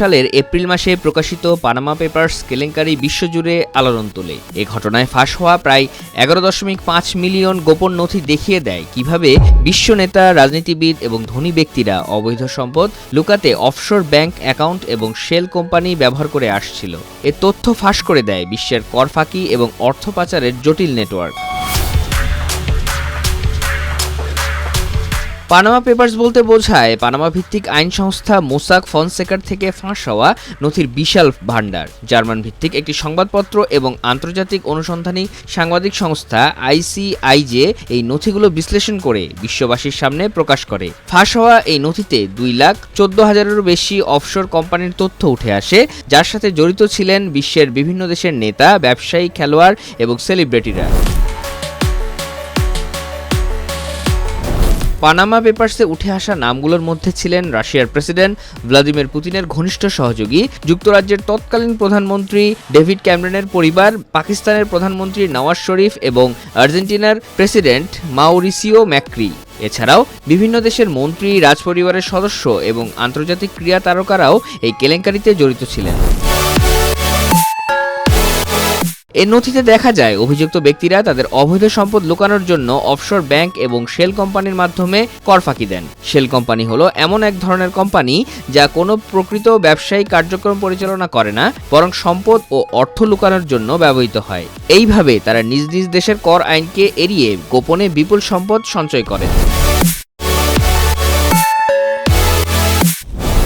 সালের এপ্রিল মাসে প্রকাশিত পানামা পেপার্স কেলেঙ্কারি বিশ্বজুড়ে আলোড়ন তোলে। এ ঘটনায় ফাঁস হওয়া প্রায় এগারো দশমিক পাঁচ মিলিয়ন গোপন নথি দেখিয়ে দেয় কীভাবে বিশ্ব নেতা, রাজনীতিবিদ এবং ধনী ব্যক্তিরা অবৈধ সম্পদ লুকাতে অফশোর ব্যাংক অ্যাকাউন্ট এবং শেল কোম্পানি ব্যবহার করে আসছিল। এ তথ্য ফাঁস করে দেয় বিশ্বের কর ফাঁকি এবং অর্থ পাচারের জটিল নেটওয়ার্ক পানামা পেপার্স বলতে বোঝায় পানামা ভিত্তিক আইন সংস্থা মোসাক ফনসেকার থেকে ফাঁস হওয়া নথির বিশাল ভাণ্ডার। জার্মান ভিত্তিক একটি সংবাদপত্র এবং আন্তর্জাতিক অনুসন্ধানী সাংবাদিক সংস্থা আইসিআইজে এই নথিগুলো বিশ্লেষণ করে বিশ্ববাসীর সামনে প্রকাশ করে। ফাঁস হওয়া এই নথিতে দুই লাখ চোদ্দ হাজারেরও বেশি অফশোর কোম্পানির তথ্য উঠে আসে, যার সাথে জড়িত ছিলেন বিশ্বের বিভিন্ন দেশের নেতা, ব্যবসায়ী, খেলোয়াড় এবং সেলিব্রিটিরা। পানামা পেপার্সে উঠে আসা নামগুলোর মধ্যে ছিলেন রাশিয়ার প্রেসিডেন্ট ভ্লাদিমির পুতিনের ঘনিষ্ঠ সহযোগী, যুক্তরাজ্যের তৎকালীন প্রধানমন্ত্রী ডেভিড ক্যামেরনের পরিবার, পাকিস্তানের প্রধানমন্ত্রী নওয়াজ শরীফ এবং আর্জেন্টিনার প্রেসিডেন্ট মাউরিসিও ম্যাক্রি। এছাড়াও বিভিন্ন দেশের মন্ত্রী, রাজপরিবারের সদস্য এবং আন্তর্জাতিক ক্রীড়া তারকারাও এই কেলেঙ্কারিতে জড়িত ছিলেন। এর নথিতে দেখা যায়, অভিযুক্ত ব্যক্তিরা তাদের অবৈধ সম্পদ লুকানোর জন্য অফশোর ব্যাংক এবং শেল কোম্পানির মাধ্যমে কর ফাঁকি দেন। শেল কোম্পানি হলো এমন এক ধরনের কোম্পানি যা কোনো প্রকৃত ব্যবসায়িক কার্যক্রম পরিচালনা করে না, বরং সম্পদ ও অর্থ লুকানোর জন্য ব্যবহৃত হয়। এইভাবে তারা নিজ নিজ দেশের কর আইনকে এড়িয়ে গোপনে বিপুল সম্পদ সঞ্চয় করে।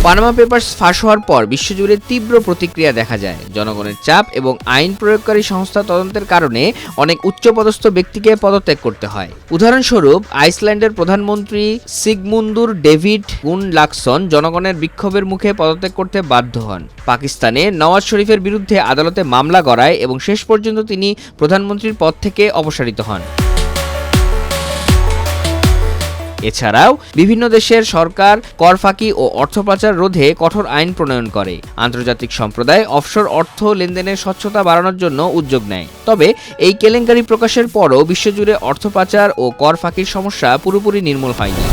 পানামা পেপার্স ফাঁস হওয়ার পর বিশ্বজুড়ে তীব্র প্রতিক্রিয়া দেখা যায়। জনগণের চাপ এবং আইন প্রয়োগকারী সংস্থা তদন্তের কারণে অনেক উচ্চপদস্থ ব্যক্তিকে পদত্যাগ করতে হয়। উদাহরণস্বরূপ, আইসল্যান্ডের প্রধানমন্ত্রী সিগমুন্দুর ডেভিড গুন লাকসন জনগণের বিক্ষোভের মুখে পদত্যাগ করতে বাধ্য হন। পাকিস্তানে নওয়াজ শরীফের বিরুদ্ধে আদালতে মামলা গড়ায় এবং শেষ পর্যন্ত তিনি প্রধানমন্ত্রীর পদ থেকে অপসারিত হন। এছাড়াও বিভিন্ন দেশের সরকার কর ফাঁকি ও অর্থ পাচার রোধে কঠোর আইন প্রণয়ন করে। আন্তর্জাতিক সম্প্রদায় অফশোর অর্থ লেনদেনের স্বচ্ছতা বাড়ানোর জন্য উদ্যোগ নেয়। তবে এই কেলেঙ্কারি প্রকাশের পরও বিশ্বজুড়ে অর্থ পাচার ও কর ফাঁকির সমস্যা পুরোপুরি নির্মূল হয়নি।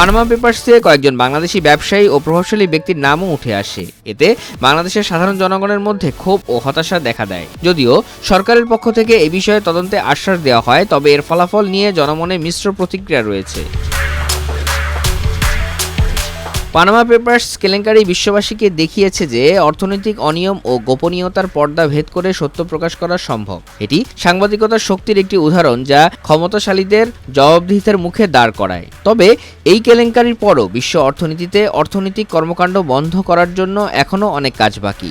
পানামা থেকে কয়েকজন বাংলাদেশি ব্যবসায়ী ও প্রভাবশালী ব্যক্তির নামও উঠে আসে। এতে বাংলাদেশের সাধারণ জনগণের মধ্যে ক্ষোভ ও হতাশা দেখা দেয়। যদিও সরকারের পক্ষ থেকে এ বিষয়ে তদন্তে আশ্বাস দেওয়া হয়, তবে এর ফলাফল নিয়ে জনমনে মিশ্র প্রতিক্রিয়া রয়েছে। পানামা পেপার্স কেলেঙ্কারি বিশ্ববাসীকে দেখিয়েছে যে অর্থনৈতিক অনিয়ম ও গোপনীয়তার পর্দা ভেদ করে সত্য প্রকাশ করা সম্ভব। এটি সাংবাদিকতার শক্তির একটি উদাহরণ যা ক্ষমতাশালীদের জবাবদিহিতার মুখে দাঁড় করায়। তবে এই কেলেঙ্কারির পরও বিশ্ব অর্থনীতিতে অর্থনৈতিক কর্মকাণ্ড বন্ধ করার জন্য এখনও অনেক কাজ বাকি।